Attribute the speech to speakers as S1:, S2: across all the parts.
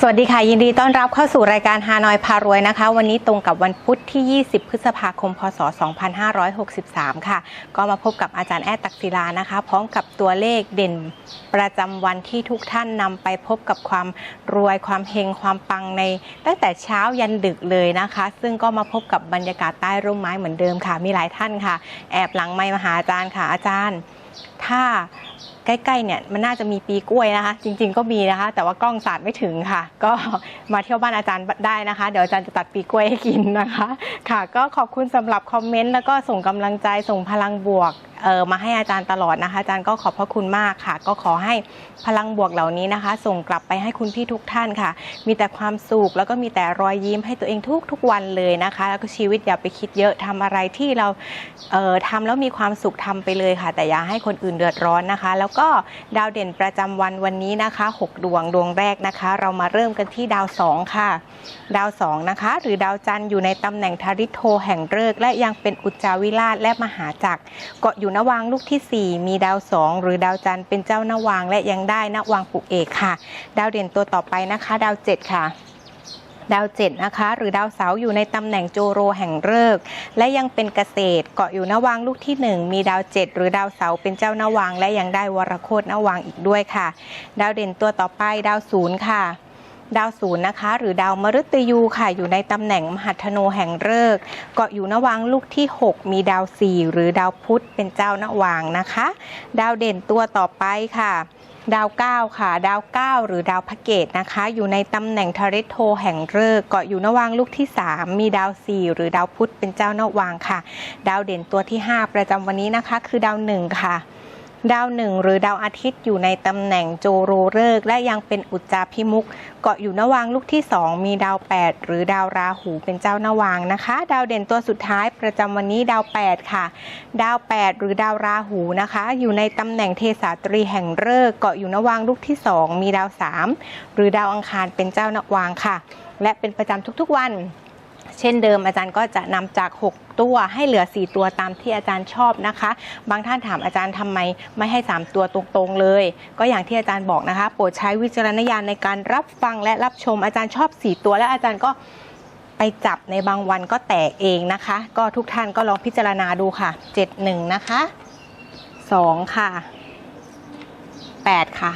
S1: สวัสดีค่ะ ยินดีต้อนรับเข้าสู่รายการฮานอยพารวยนะคะ วันนี้ตรงกับวันพุธที่ 20 พฤษภาคม พศ 2563 ค่ะ ก็มาพบกับอาจารย์แอดตักศิลานะคะ พร้อมกับตัวเลขเด่นประจำวันที่ทุกท่านนำไปพบกับความรวยความเฮงความปังใน ตั้งแต่เช้ายันดึกเลยนะคะ ซึ่งก็มาพบกับบรรยากาศใต้ร่มไม้เหมือนเดิมค่ะ มีหลายท่านค่ะ แอบหลังไมค์มาหาอาจารย์ค่ะอาจารย์ ถ้าใกล้ๆเนี่ยมันน่าจะมีปีกล้วยนะคะ จริง ๆก็มีนะคะ แต่ว่ากล้องสาดไม่ถึงค่ะ ก็มาเที่ยวบ้านอาจารย์ได้นะคะ เดี๋ยวอาจารย์จะตัดปีกล้วยให้กินนะคะ ค่ะ ก็ขอบคุณสำหรับคอมเมนต์แล้วก็ส่งกำลังใจส่งพลังบวกเออมาให้อาจารย์ตลอดนะคะ อาจารย์ก็ขอบพระคุณมากค่ะ ก็ขอให้พลังบวกเหล่านี้นะคะ ส่งกลับไปให้คุณพี่ทุกท่านค่ะ มีแต่ความสุขแล้วก็มีแต่รอยยิ้มให้ตัวเองทุกทุกๆวันเลยนะคะ แล้วก็ชีวิตอย่าไปคิดเยอะทำอะไรที่เราเอ่อทำแล้วมีความสุขทำไปเลยค่ะ แต่อย่าให้คนคนอื่นเดือดร้อนนะคะ แล้วก็ดาวเด่นประจำวันวันนี้นะคะ 6 ดวงดวงแรกนะคะ เรามาเริ่มกันที่ดาว 2 ค่ะ ดาว 2 นะคะ หรือดาวจันทร์อยู่ในตำแหน่งทาริโทแห่งฤกษ์และยังเป็นอุจจาวิราชและมหาจักรเกาะอยู่นวางลูกทีสี่ 4 มีดาว 2 หรือดาวจันทร์เป็นเจ้านวางและยังได้นวางปุกเอกค่ะ ดาวเด่นตัวต่อไปนะคะ ดาว 7 ค่ะ ดาวเจ็ดนะคะ หรือดาวเสาอยู่ในตำแหน่งโจโรแห่งฤกษ์และยังเป็นเกษตรเกาะอยู่นวางลูกที่ 1 มีดาวเจ็ดหรือดาวเสาเป็นเจ้านวางและยังได้วรโคตนวางอีกด้วยค่ะ ดาวเด่นตัวต่อไปดาวศูนย์ค่ะดาวศูนย์นะคะ หรือดาวมฤตยูค่ะ อยู่ในตำแหน่งมหัทโนแห่งฤกษ์เกาะอยู่นวางลูกที่ 6 มีดาวสี่หรือดาวพุธเป็นเจ้านวางนะคะ ดาวเด่นตัวต่อไปค่ะ ดาว 9 ค่ะ ดาว 9 หรือดาวพระเกตนะคะ อยู่ในตำแหน่งทาริโทแห่งฤกษ์เกาะอยู่นวางลูกที่ 3 มีดาว 4 หรือดาวพุธเป็นเจ้านวางค่ะ ดาวเด่นตัวที่ 5 ประจำวันนี้นะคะ คือดาว 1 ค่ะ ดาวหนึ่งหรือดาวอาทิตย์อยู่ในตำแหน่งโจโรฤกษ์และยังเป็นอุจจาพิมุกเกาะอยู่นวางลูกที่ 2 มีดาว 8 หรือดาวราหูเป็นเจ้านวางนะคะ ดาวเด่นตัวสุดท้ายประจำวันนี้ดาว 8 ค่ะ ดาว 8 หรือดาวราหูนะคะ อยู่ในตำแหน่งเทสาตรีแห่งฤกษ์เกาะอยู่นวางลูกที่ 2 มีดาว 3 หรือดาวอังคารเป็นเจ้านวางค่ะ และเป็นประจำทุกๆวัน เช่นเดิมอาจารย์ก็จะนำจาก 6 ตัวให้เหลือ 4 ตัวตามที่อาจารย์ชอบนะคะ บางท่านถามอาจารย์ทำไมไม่ให้ 3 ตัวตรงๆเลย ก็อย่างที่อาจารย์บอกนะคะ โปรดใช้วิจารณญาณในการรับฟังและรับชมอาจารย์ชอบ 4 ตัว และอาจารย์ก็ไปจับในบางวันก็แตกเองนะคะ ก็ทุกท่านก็ลองพิจารณาดูค่ะ 71 นะคะ 2 ค่ะ 8 ค่ะ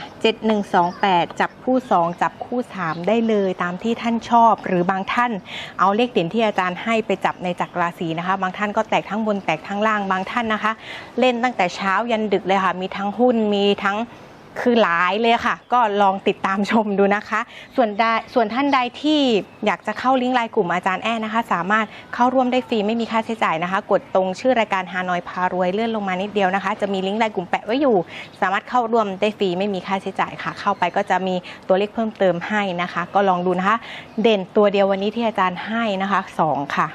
S1: 7128 จับคู่ 2 จับคู่ 3 ได้เลยตามที่ท่านชอบ หรือบางท่านเอาเลขเด่นที่อาจารย์ให้ไปจับในจักรราศีนะคะ บางท่านก็แตกทั้งบนแตกทั้งล่างบางท่านนะคะ เล่นตั้งแต่เช้ายันดึกเลยค่ะ มีทั้งหุ้นมีทั้ง คือหลายเลยค่ะ ก็ลองติดตามชมดูนะคะ ส่วนใดส่วนท่านใดที่อยากจะเข้าลิงก์ไลน์กลุ่มอาจารย์แอ้นะคะ สามารถเข้าร่วมได้ฟรีไม่มีค่าใช้จ่ายนะคะ กดตรงชื่อรายการฮานอยพารวยเลื่อนลงมานิดเดียวนะคะ จะมีลิงก์ไลน์กลุ่มแปะไว้อยู่ สามารถเข้าร่วมได้ฟรีไม่มีค่าใช้จ่ายค่ะ เข้าไปก็จะมีตัวเลขเพิ่มเติมให้นะคะ ก็ลองดูนะคะ เด่นตัวเดียววันนี้ที่อาจารย์ให้นะคะสองค่ะ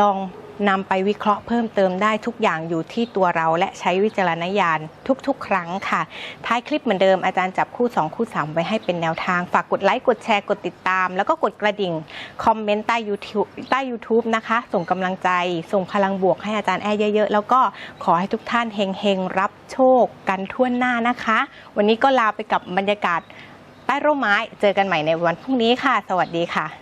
S1: ลอง นำไปวิเคราะห์เพิ่มเติมได้ทุกอย่างอยู่ที่ตัวเราและใช้วิจารณญาณทุกๆ ครั้งค่ะ ท้ายคลิปเหมือนเดิมอาจารย์จับคู่ 2 คู่ 3 ไว้ให้เป็นแนวทาง ฝากกดไลค์กดแชร์กดติดตาม แล้วก็กดกระดิ่ง คอมเมนต์ใต้ YouTube ใต้ YouTube นะคะ ส่งกำลังใจ ส่งพลังบวกให้อาจารย์แอร์เยอะๆ แล้วก็ขอให้ทุกท่านเฮงๆ รับโชคกันทั่วหน้านะคะ วันนี้ก็ลาไปกับบรรยากาศใต้ร่มไม้ เจอกันใหม่ในวันพรุ่งนี้ค่ะ สวัสดีค่ะ